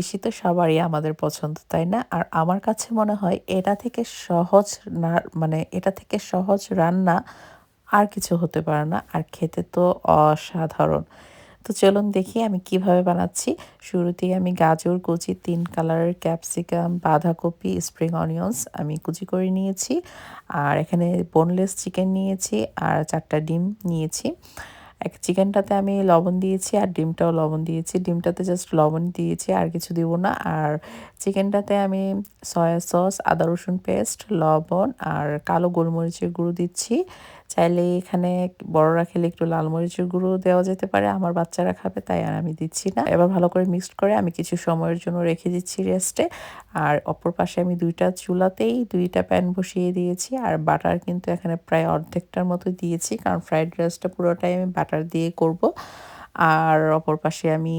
বেশি তো সবারই আমাদের পছন্দ, তাই না? আর আমার কাছে মনে হয় এটা থেকে সহজ না মানে এটা থেকে সহজ রান্না আর কিছু হতে পারে না, আর খেতে তো অসাধারণ। তো চলুন দেখি আমি কীভাবে বানাচ্ছি। শুরুতেই আমি গাজর, কুচি, তিন কালারের ক্যাপসিকাম বাঁধাকপি স্প্রিং অনিয়ন্স আমি কুচি করে নিয়েছি। আর এখানে বোনলেস চিকেন নিয়েছি আর চারটা ডিম নিয়েছি। এক চিকেনটাতে আমি লবণ দিয়েছি আর ডিমটাও লবণ দিয়েছি। ডিমটাতে জাস্ট লবণ দিয়েছি, আর কিছু দিব না। আর চিকেনটাতে আমি সয়া সস আদা রসুন পেস্ট লবণ আর কালো গোলমরিচের গুঁড়ো দিচ্ছি। চাইলে এখানে বড়রা খেলে একটু লাল মরিচের গুঁড়ো দেওয়া যেতে পারে, আমার বাচ্চারা খাবে তাই আর আমি দিচ্ছি না। এবার ভালো করে মিক্সড করে আমি কিছু সময়ের জন্য রেখে দিচ্ছি রেস্টে আর অপর পাশে আমি দুইটা চুলাতেই দুইটা প্যান বসিয়ে দিয়েছি, আর বাটার কিন্তু এখানে প্রায় অর্ধেকটার মতো দিয়েছি, কারণ ফ্রাইড রাইসটা পুরোটাই আমি বাটার দিয়ে করব। আর অপর পাশে আমি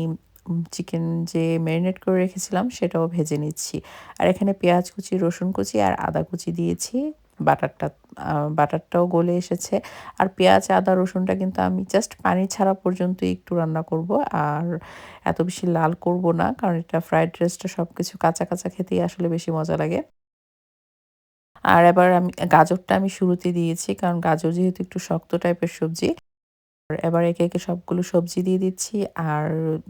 চিকেন যে ম্যারিনেট করে রেখেছিলাম সেটাও ভেজে নিচ্ছি। আর এখানে পেঁয়াজ কুচি, রসুন কুচি আর আদা কুচি দিয়েছি, বাটারটা বাটারটাও গলে এসেছে। আর পেঁয়াজ, আদা, রসুনটা কিন্তু আমি জাস্ট পানি ছাড়া পর্যন্ত একটু রান্না করব। আর এত বেশি লাল করব না, কারণ এটা ফ্রাইড রাইসটা সব কিছু কাঁচা কাঁচা খেতেই আসলে বেশি মজা লাগে। আর এবার আমি, গাজরটা আমি শুরুতে দিয়েছি, কারণ গাজর যেহেতু একটু শক্ত টাইপের সবজি এবার একে একে সবগুলো সবজি দিয়ে দিচ্ছি। আর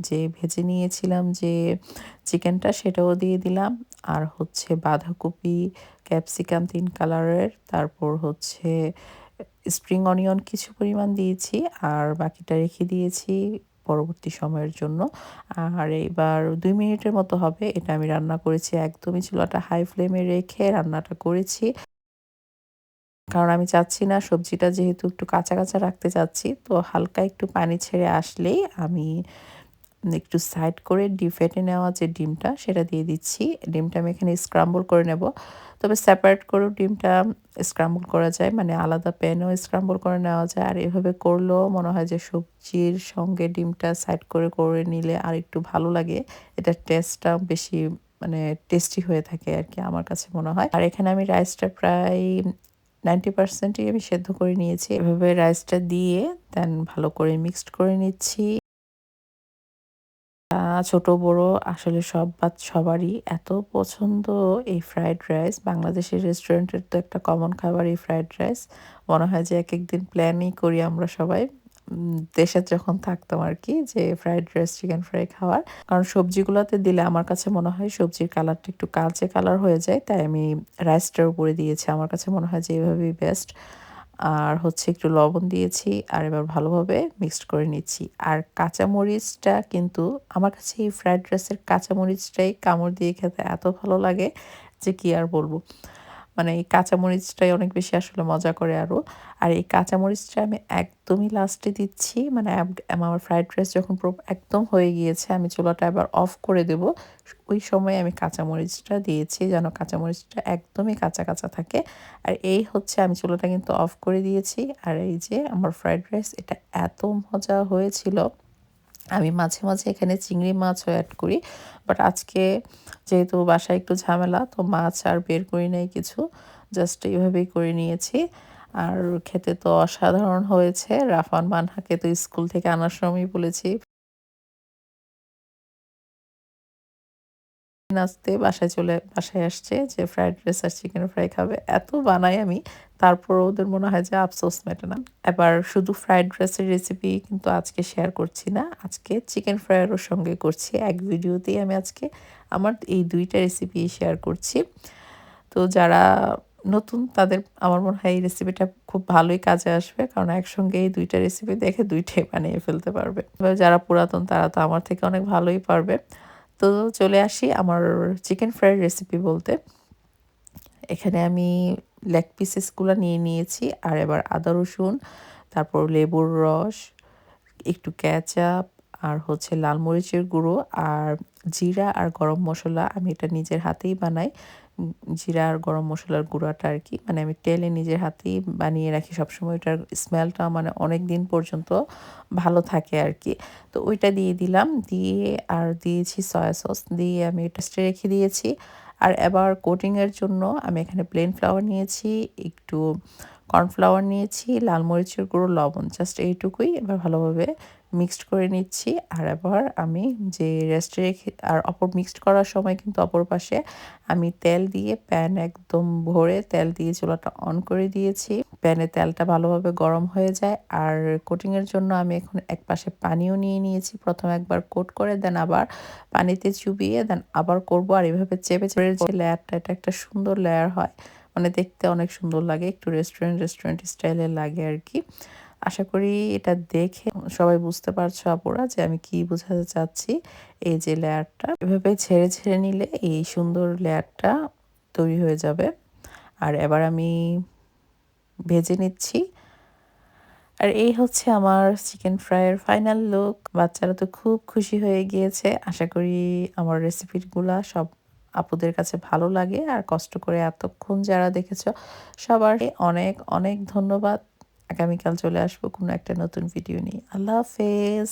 যে ভেজে নিয়েছিলাম যে চিকেনটা সেটাও দিয়ে দিলাম। আর হচ্ছে বাঁধাকপি, ক্যাপসিকাম তিন কালারের। তারপর হচ্ছে স্প্রিং অনিয়ন কিছু পরিমাণ দিয়েছি। আর বাকিটা রেখে দিয়েছি পরবর্তী সময়ের জন্য। আর এবার দুই মিনিটের মতো হবে। এটা আমি রান্না করেছি একদমই ছিল একটা হাই ফ্লেমে রেখে রান্নাটা করেছি। কারণ আমি চাচ্ছি না সবজিটা যেহেতু একটু কাঁচা কাঁচা রাখতে চাচ্ছি, তো হালকা একটু পানি ছেড়ে আসলেই আমি একটু সাইড করে ডিপ ফেটে নেওয়া যে ডিমটা সেটা দিয়ে দিচ্ছি। ডিমটা আমি এখানে স্ক্রাম্বল করে নেব। তবে সেপারেট করেও ডিমটা স্ক্রাম্বল করা যায় মানে আলাদা প্যানও স্ক্রাম্বল করে নেওয়া যায়। আর এভাবে করলেও মনে হয় যে সবজির সঙ্গে ডিমটা সাইড করে করে নিলে আর একটু ভালো লাগে। এটার টেস্টটা বেশি মানে টেস্টি হয়ে থাকে আর কি আমার কাছে মনে হয়। আর এখানে আমি রাইসটা প্রায় নাইনটি পার্সেন্টই আমি সেদ্ধ করে নিয়েছি। এভাবে রাইসটা দিয়ে দেন ভালো করে মিক্সড করে নিচ্ছি। ছোট, বড় আসলে সব বাদ সবারই এত পছন্দ এই ফ্রায়েড রাইস বাংলাদেশের রেস্টুরেন্টের তো একটা কমন খাবার এই ফ্রায়েড রাইস মনে হয় যে এক একদিন প্ল্যানই করি আমরা সবাই। দেশে যখন থাকতাম আর কি, যে ফ্রাইড রাইস চিকেন ফ্রাই খাওয়ার। কারণ সবজিগুলোতে দিলে আমার কাছে মনে হয় সবজির কালারটা একটু কালচে কালার হয়ে যায়, তাই আমি রাইসটার উপরে দিয়েছি। আমার কাছে মনে হয় যে এভাবেই বেস্ট আর হচ্ছে একটু লবণ দিয়েছি আর এবার ভালোভাবে মিক্সড করে নিচ্ছি। আর কাঁচামরিচটা কিন্তু আমার কাছে এই ফ্রাইড রাইসের কাঁচামরিচটাই কামড় দিয়ে খেতে এত ভালো লাগে যে কি আর বলব? মানে এই কাঁচামরিচটাই অনেক বেশি আসলে মজা করে আরও। আর এই কাঁচামরিচটা আমি একদমই লাস্টে দিচ্ছি মানে আমার ফ্রাইড রাইস যখন একদম হয়ে গিয়েছে, আমি চুলাটা এবার অফ করে দেব। ওই সময় আমি কাঁচামরিচটা দিয়েছি যেন কাঁচামরিচটা একদমই কাঁচা কাঁচা থাকে। আর এই হচ্ছে আমি চুলাটা কিন্তু অফ করে দিয়েছি। আর এই যে আমার ফ্রাইড রাইস এটা এত মজা হয়েছিল। আমি মাঝে মাঝে এখানে চিংড়ি মাছও অ্যাড করি বাট আজকে যেহেতু বাসায় একটু ঝামেলা, তো মাছ আর বের করি নাই কিছু জাস্ট এইভাবেই করে নিয়েছি। আর খেতে তো অসাধারণ হয়েছে, রাফান মানহাকে তো স্কুল থেকে আনার সময় বলেছি। নাচতে বাসায় চলে, বাসায় আসছে যে ফ্রাইড রাইস আর চিকেন ফ্রাই খাবে। এত বানাই আমি, তারপর ওদের মনে হয় যে আফসোস মেটে না। এবার শুধু ফ্রাইড রাইসের রেসিপি কিন্তু আজকে শেয়ার করছি না। আজকে চিকেন ফ্রাইয়েরও সঙ্গে করছি। এক ভিডিওতেই আমি আজকে আমার এই দুইটা রেসিপি শেয়ার করছি। তো যারা নতুন, তাদের আমার মনে হয় এই রেসিপিটা খুব ভালোই কাজে আসবে, কারণ একসঙ্গে এই দুইটা রেসিপি দেখে দুইটাই বানিয়ে ফেলতে পারবে। যারা পুরাতন, তারা তো আমার থেকে অনেক ভালোই পারবে। তো চলে আসি আমার চিকেন ফ্রাইড রেসিপি বলতে। এখানে আমি লেগ পিসেসগুলো নিয়ে নিয়েছি, আর এবার আদা রসুন, তারপর লেবুর রস, একটু ক্যাচাপ আর হচ্ছে লাল মরিচের গুঁড়ো, আর জিরা আর গরম মশলা আমি এটা নিজের হাতেই বানাই। জিরা আর গরম মশলার গুঁড়াটা আর কি মানে আমি তেলে নিজের হাতেই বানিয়ে রাখি সবসময়। ওইটার স্মেলটা মানে অনেক দিন পর্যন্ত ভালো থাকে আর কি। তো ওইটা দিয়ে দিলাম, দিয়ে আর দিয়েছি সয়া সস দিয়ে আমি এটা রেখে দিয়েছি। আর এবার কোটিংয়ের জন্য আমি এখানে প্লেন ফ্লাওয়ার নিয়েছি, একটু কর্নফ্লাওয়ার নিয়েছি, লাল মরিচের গুঁড়ো, লবণ জাস্ট এইটুকুই। এবার ভালোভাবে মিক্সড করে নিচ্ছি। আর আবার আমি যে রেস্টে রেখে আর অপর মিক্সড করার সময় কিন্তু অপর পাশে আমি তেল দিয়ে প্যান একদম ভরে তেল দিয়ে চুলাটা অন করে দিয়েছি। প্যানে তেলটা ভালোভাবে গরম হয়ে যায়। আর কোটিংয়ের জন্য আমি এখন এক পাশে পানিও নিয়ে নিয়েছি। প্রথম একবার কোট করে দেন আবার পানিতে চুবিয়ে দেন আবার করব। আর এভাবে চেপে চেপে লেয়ারটা এটা একটা সুন্দর লেয়ার হয়। মানে দেখতে অনেক সুন্দর লাগে। একটু রেস্টুরেন্ট রেস্টুরেন্ট স্টাইলের লাগে আর কি। আশা করি এটা দেখে সবাই বুঝতে পারছ আপুরা যে আমি কি বোঝাতে চাচ্ছি এই যে লেয়ারটা। এভাবে ছেড়ে ছেড়ে নিলে এই সুন্দর লেয়ারটা তৈরি হয়ে যাবে। আর এবার আমি ভেজে নিচ্ছি। আর এই হচ্ছে আমার চিকেন ফ্রাইয়ের ফাইনাল লুক। বাচ্চারা তো খুব খুশি হয়ে গিয়েছে। আশা করি আমার রেসিপিগুলা সব আপুদের কাছে ভালো লাগে। আর কষ্ট করে এতক্ষণ যারা দেখেছ, সবার অনেক অনেক ধন্যবাদ। আগামীকাল চলে আসব কোনো একটা নতুন ভিডিও নিয়ে। আল্লাহ হাফেজ।